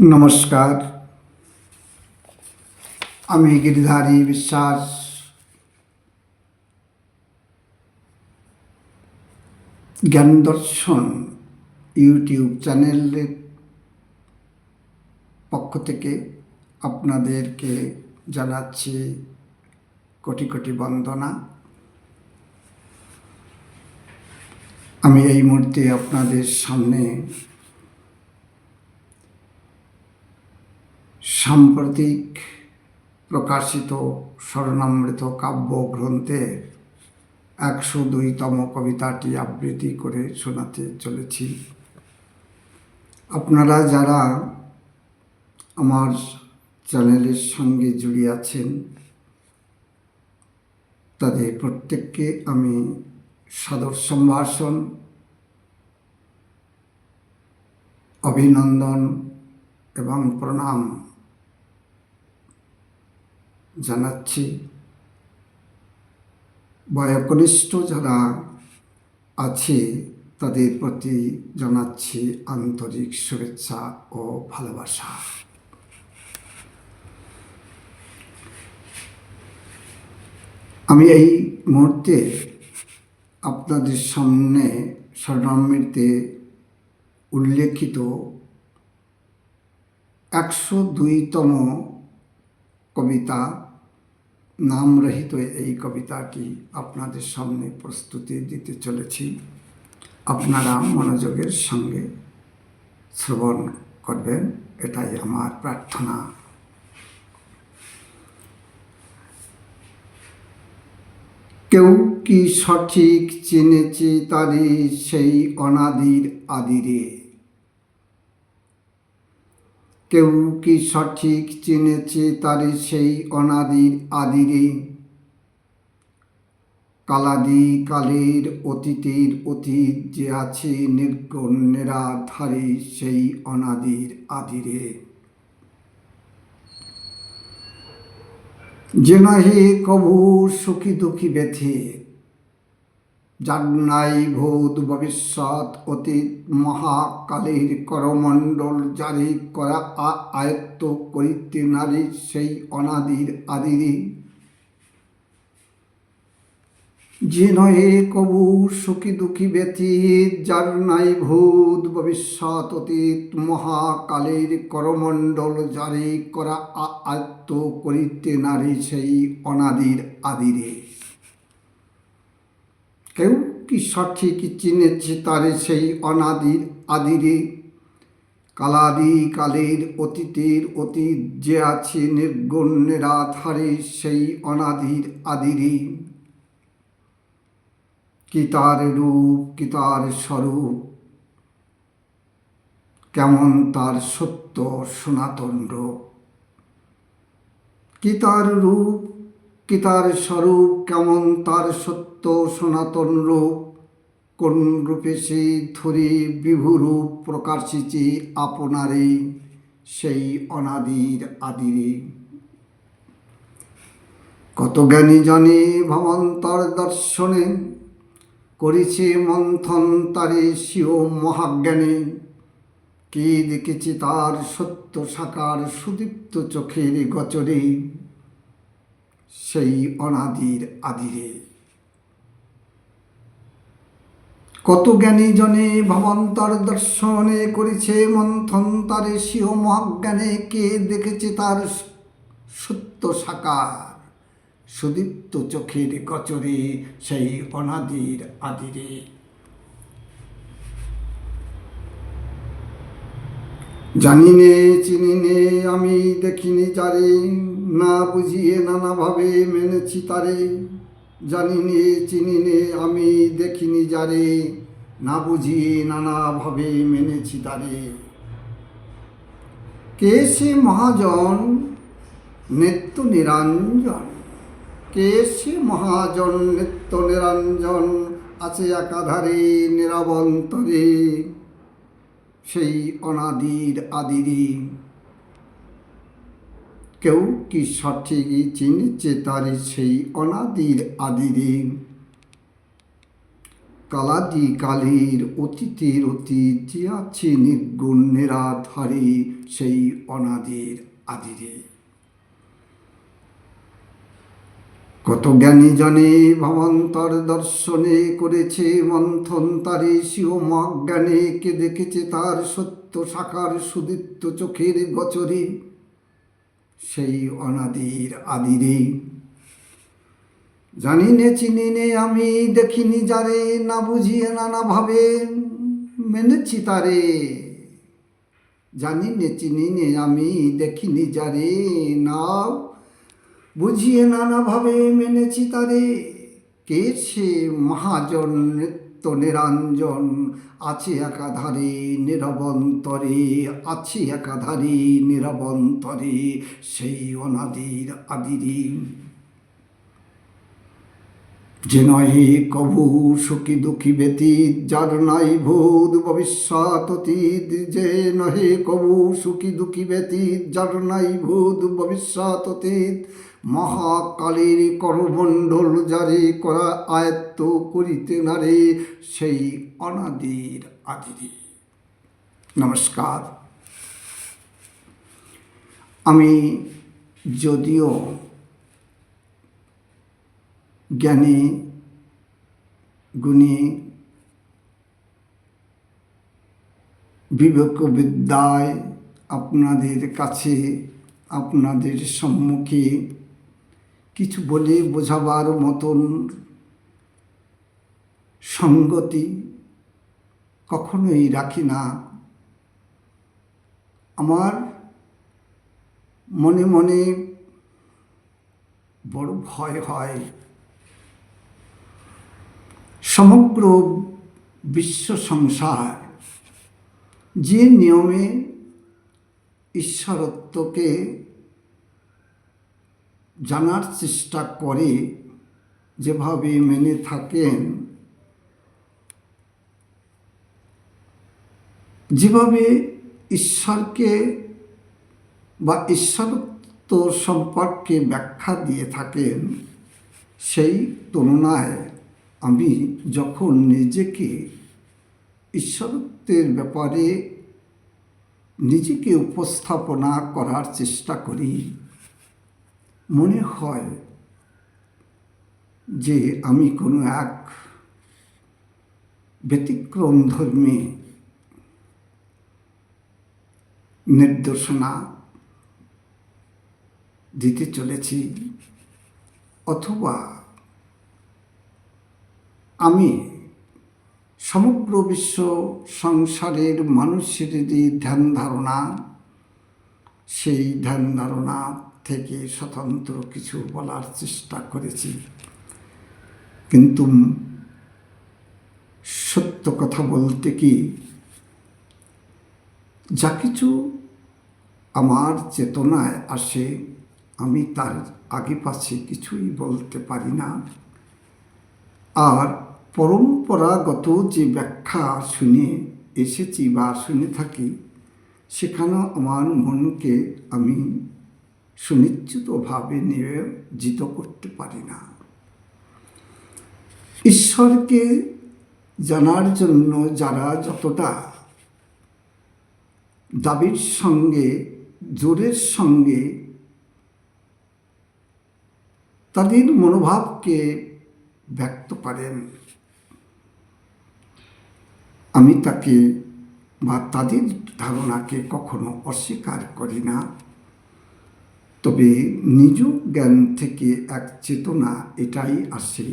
নমস্কার। আমি গিরিধারী বিশ্বাস। জ্ঞান দর্শন ইউটিউব চ্যানেলের পক্ষ থেকে আপনাদেরকে জানাচ্ছি কোটি কোটি বন্দনা। আমি এই মুহূর্তে আপনাদের সামনে সাম্প্রতিক প্রকাশিত স্বর্ণামৃত কাব্য গ্রন্থের একশো দুইতম কবিতাটি আবৃত্তি করে শোনাতে চলেছি। আপনারা যারা আমার চ্যানেলের সঙ্গে জুড়ে আছেন, তাদের প্রত্যেককে আমি সাদর সম্ভাষণ, অভিনন্দন এবং প্রণাম। জানাচ্ছি। বয়কনিষ্ঠ যারা আছে, তাদের প্রতি জানাচ্ছি আন্তরিক শুভেচ্ছা ও ভালোবাসা। আমি এই মুহূর্তে আপনাদের সামনে স্বর্ণামৃতে উল্লেখিত একশো দুইতম কবিতা নামরহিত এই কবিতাটি আপনাদের সামনে প্রস্তুতি দিতে চলেছি। আপনারা মনোযোগের সঙ্গে শ্রবণ করবেন, এটাই আমার প্রার্থনা। কেউ কি সঠিক চিনেছে তারি সেই অনাদির আদিরে? কেউ কি সঠিক চিনেছে তারে সেই অনাদির আদিরে? কালাদি কালের অতীতের অতীত যে আছে নির্গণ্যেরা ধারে সেই অনাদির আদিরে। যে নহে কভু সুখী দুঃখী ব্যথে যার নাই ভূত ভবিষ্যৎ অতীত মহাকালীর করমণ্ডল জারি করা আ- আয়ত্ত করিতে নারী সেই অনাদির আদিরে যে নহে কবু সুখী দুঃখী ব্যতীত যার নাই ভূত ভবিষ্যৎ অতীত মহাকালের করমণ্ডল জারি করা আয়ত্ত করিতে নারী সেই অনাদির আদিরে কেউ কি সঠিক চিনেছে তারে সেই অনাদির আদিরে। কালাদি কালের অতীতের অতীত যে আছে নির্গুণের আধারে সেই অনাদির আদিরে। কি তার রূপ, কি তার স্বরূপ, কেমন তার সত্য সনাতন রূপ। কি তার রূপ কি তার স্বরূপ? কেমন তার সত্য সনাতন রূপ? কোন রূপে সে ধরে বিভুরূপ প্রকাশিছে আপনারে? সেই অনাদির আদিরে। কত জ্ঞানী জনে ভবন্তর দর্শনে, করেছে মন্থন তারে শিও মহাজ্ঞানে। কে দেখেছে তার সত্য সাকার সুদীপ্ত চোখের গচরে সেই অনাদির আদিরে। কত জ্ঞানী জনে ভবন্তর দর্শনে করেছে মন্থন তারে সিও মহাজ্ঞানে কে দেখেছে তার সত্য সাকার? সুদীপ্ত চোখের কচরে সেই অনাদির আদিরে। জানি নে চিনি নে আমি দেখিনি যারে। না বুঝিয়ে, নানাভাবে মেনেছি তারে। জানি নে চিনি নে আমি দেখিনি যারে। না বুঝিয়ে, নানাভাবে মেনেছি তারে। কে সে মহাজন? নিত্য নিরঞ্জন। কে সে মহাজন? নিত্য নিরঞ্জন। আছে একাধারে, নিরবন্তরে। সেই অনাদির আদিরই কেউ কি সঠিক চিনিচ্ছে তারি সেই অনাদির আদিরে? কালাদি কালের অতীতের অতীত আছে নির্গুণ নিরাধারী সেই অনাদির আদিরে। কত জ্ঞানী জনে ভবন্তর দর্শনে করেছে মন্থন তারে সিও জ্ঞানে কে দেখেছে তার সত্য শাখার সুদীপ্ত চোখের গচরে? সেই অনাদির আদিরে। জানি নে চিনি নে আমি দেখিনি যারে, না বুঝিয়ে নানাভাবে মেনেছি তারে। জানি নে চিনি নে আমি দেখিনি যারে, না বুঝিয়ে নানাভাবে মেনেছি তারে। কে সে মহাজন নৃত্য নিরঞ্জন? আছে একাধারে নিরবন্তরে, আছে একাধারে নিরবন্তরে সেই অনাদির আদিরে। যে নহে কবু সুখী দুঃখী ব্যতীত, যার নাই ভূত ভবিষ্যৎ অতীত, যে নহে কবু সুখী দুঃখী ব্যতীত, যার নাই ভূত ভবিষ্যৎ অতীত মহাকালের করমণ্ডল জারি করা আয়ত্ত করিতে নারে সেই অনাদির আদিরে। নমস্কার। আমি যদিও জ্ঞানী, গুণী বিবেকবিদ্যায় আপনাদের কাছে, আপনাদের সম্মুখে কিছু বলে বোঝাবার মতন সঙ্গতি কখনোই রাখি না। আমার মনে মনে বড় ভয় হয়। সমগ্র বিশ্ব সংসার যে নিয়মে ঈশ্বরত্বকে জানার চেষ্টা করে যেভাবে মেনে থাকেন, যেভাবে ঈশ্বরকে বা ঈশ্বরত্ব সম্পর্কে ব্যাখ্যা দিয়ে থাকেন, সেই তুলনায় আমি যখন নিজেকে ঈশ্বরত্বের ব্যাপারে নিজেকে উপস্থাপনা করার চেষ্টা করি মনে হয় যে আমি কোনো এক ব্যতিক্রম ধর্মী নির্দেশনা দিতে চলেছি, অথবা আমি সমগ্র বিশ্ব সংসারের মানুষের যে ধ্যান ধারণা, সেই ধ্যান ধারণা থেকে স্বতন্ত্র কিছু বলার চেষ্টা করেছি। কিন্তু সত্য কথা বলতে কি যা কিছু আমার চেতনায় আসে, আমি তার আগে পাশে কিছুই বলতে পারি না। আর পরম্পরাগত যে ব্যাখ্যা শুনে এসেছি বা শুনে থাকি, সেখানেও আমার মনকে আমি সুনিশ্চিতভাবে নিয়োজিত করতে পারি না। ঈশ্বরকে জানার জন্য যারা যতটা দাবির সঙ্গে, জোরের সঙ্গে তাদের মনোভাবকে ব্যক্ত করেন। আমি তাকে বা তাদের ধারণাকে কখনো অস্বীকার করি না। তবে নিজ জ্ঞান থেকে এক চেতনা এটাই আসে,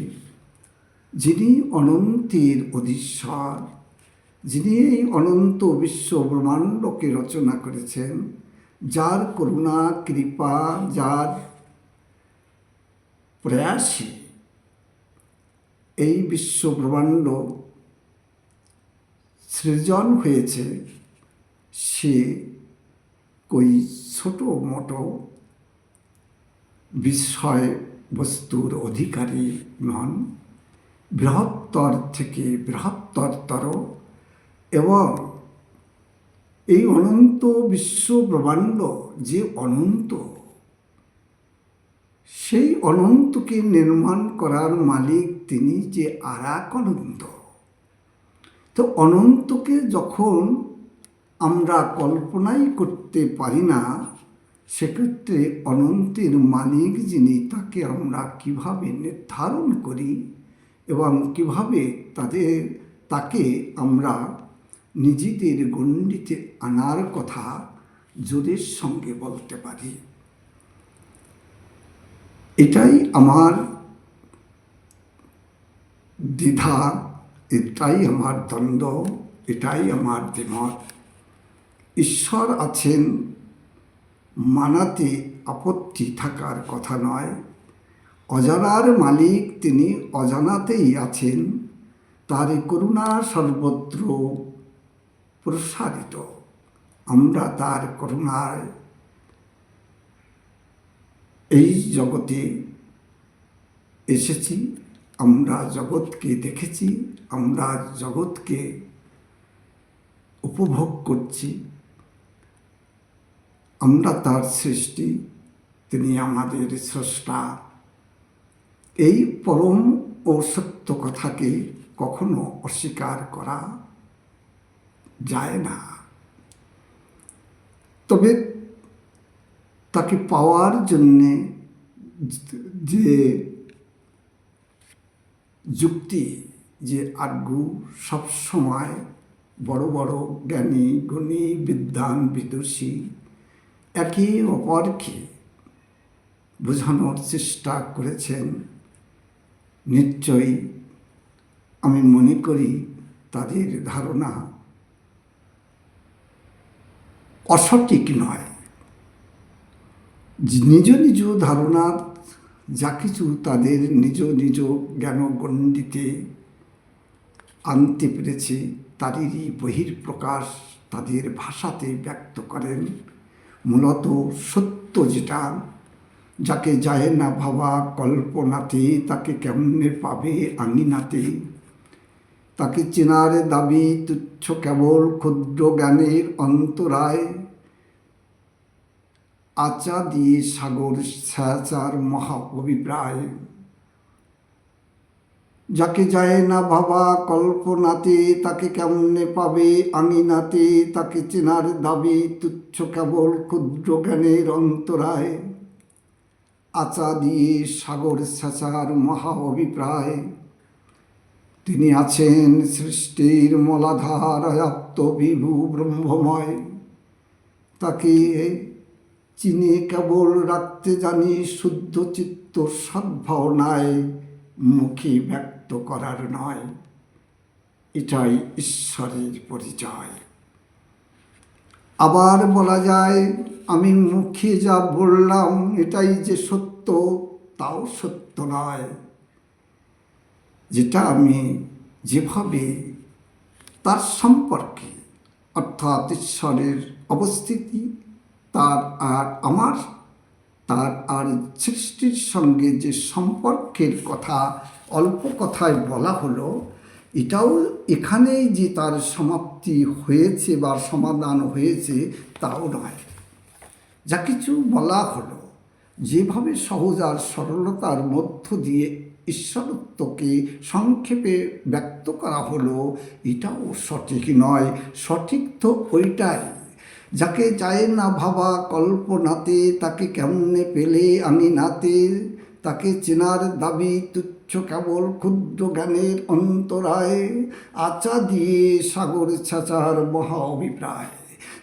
যিনি অনন্তের অধীশ্বর যিনি এই অনন্ত বিশ্ব ব্রহ্মাণ্ডকে রচনা করেছেন, যার করুণা, কৃপা, যার প্রয়াসে এই বিশ্ব ব্রহ্মাণ্ড সৃজন হয়েছে, সে কই ছোট মোটো বিষয় বস্তুর অধিকারী নন। বৃহত্তর থেকে বৃহত্তরতর এবং এই অনন্ত বিশ্ব ব্রহ্মাণ্ড যে অনন্ত, সেই অনন্তকে নির্মাণ করার মালিক তিনি যে আর এক অনন্ত তো অনন্তকে যখন আমরা কল্পনাই করতে পারি না সেক্ষেত্রে অনন্তের মালিক যিনি, তাকে আমরা কীভাবে নির্ধারণ করি এবং কীভাবে তাদের, তাকে আমরা নিজেদের গণ্ডিতে আনার কথা জোরের সঙ্গে বলতে পারি। এটাই আমার দ্বিধা, এটাই আমার দ্বন্দ্ব, এটাই আমার দ্বিমত। ঈশ্বর আছেন মানাতে আপত্তি থাকার কথা নয়। অজানার মালিক তিনি অজানাতেই আছেন তার করুণা সর্বত্র প্রসারিত। আমরা তার করুণায় এই জগতে এসেছি, আমরা জগৎকে দেখেছি, আমরা জগৎকে উপভোগ করছি। আমরা তার সৃষ্টি, তিনি আমাদের স্রষ্টা। এই পরম ও সত্য কথাকে কখনো অস্বীকার করা যায় না। তবে তাকে পাওয়ার জন্যে যে যুক্তি, যে আজ্ঞু সবসময় বড় বড় জ্ঞানী, গুণী, বিদ্বান, বিদুষী একে অপরকে বোঝানোর চেষ্টা করেছেন। নিশ্চয়ই আমি মনে করি তাদের ধারণা অসঠিক নয়। নিজ নিজ ধারণার যা কিছু তাদের নিজ নিজ জ্ঞানগণ্ডিতে আনতে পেরেছে, তাদেরই বহির্প্রকাশ তাদের ভাষাতে ব্যক্ত করেন। মূলত সত্য যেটা, যাকে যায় না ভাবা কল্পনাতে, তাকে কেমনে পাবে আঙিনাতে? তাকে চেনার দাবি তুচ্ছ কেবল ক্ষুদ্র জ্ঞানের অন্তরায়। আচা দিয়ে সাগর ছায়াচার মহা অভিপ্রায়। যাকে যায় না ভাবা কল্পনাতে তাকে কেমনে পাবে? আঙিনাতে তাকে চেনার দাবি, তুচ্ছ কেবল ক্ষুদ্র জ্ঞানের অন্তরায়। আচা দিয়ে সাগর ছাচার মহা অভিপ্রায়। তিনি আছেন সৃষ্টির মলাধার আত্মবিভু ব্রহ্মময়। তাকে চিনে কেবল রাখতে জানি শুদ্ধ চিত্ত সদ্ভাবনায় মুখে ব্যক্ত করার নয়। এটাই ঈশ্বরের পরিচয়। আবার বলা যায়, আমি মুখে যা বললাম, এটাই যে সত্য, তাও সত্য নয়। যেটা আমি যেভাবে, তার সম্পর্কে, অর্থাৎ ঈশ্বরের অবস্থিতি, তার আর আমার, তার আর সৃষ্টির সঙ্গে যে সম্পর্কের কথা, অল্প কথায় বলা হলো, এটাও এখানেই যে তার সমাপ্তি হয়েছে বা সমাধান হয়েছে তাও নয়। যা কিছু বলা হলো, যেভাবে সহজ আর সরলতার মধ্য দিয়ে ঈশ্বরত্বকে সংক্ষেপে ব্যক্ত করা হলো, এটাও সঠিক নয়। সঠিক তো ওইটাই, যাকে চায় না ভাবা কল্পনাতে, তাকে কেমনে পেলে আমি নাতে তাকে চেনার দাবি তুচ্ছ কেবল ক্ষুদ্র জ্ঞানের অন্তরায়। আচা দিয়ে সাগর ছাচার মহা অভিপ্রায়।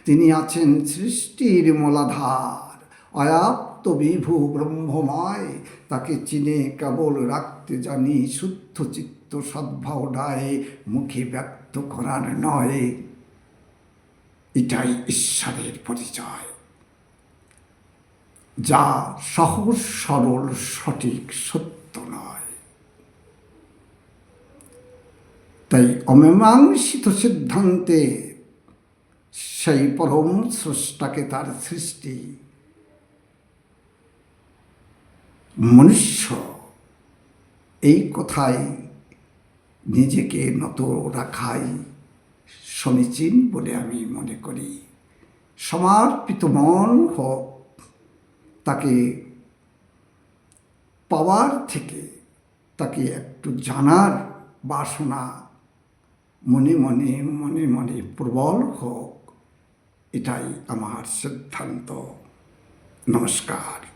তিনি আছেন সৃষ্টির মলাধার। অয়াপ্ত বিভু ব্রহ্মময়। তাকে চিনে কেবল রাখতে জানি শুদ্ধ চিত্ত সদ্ভাবনায় মুখে ব্যক্ত করার নয়। এটাই ঈশ্বরের পরিচয়। যা সহজ, সরল, সঠিক, সত্য নয়। তাই অমীমাংসিত সিদ্ধান্তে সেই পরম স্রষ্টাকে তার সৃষ্টি মনুষ্য এই কথায় নিজেকে নত রাখাই সমীচীন বলে আমি মনে করি। সমর্পিত মন হোক তাকে পাওয়ার থেকে তাকে একটু জানার বাসনা মনে মনে মনে মনে প্রবল হোক, এটাই আমার সিদ্ধান্ত। নমস্কার।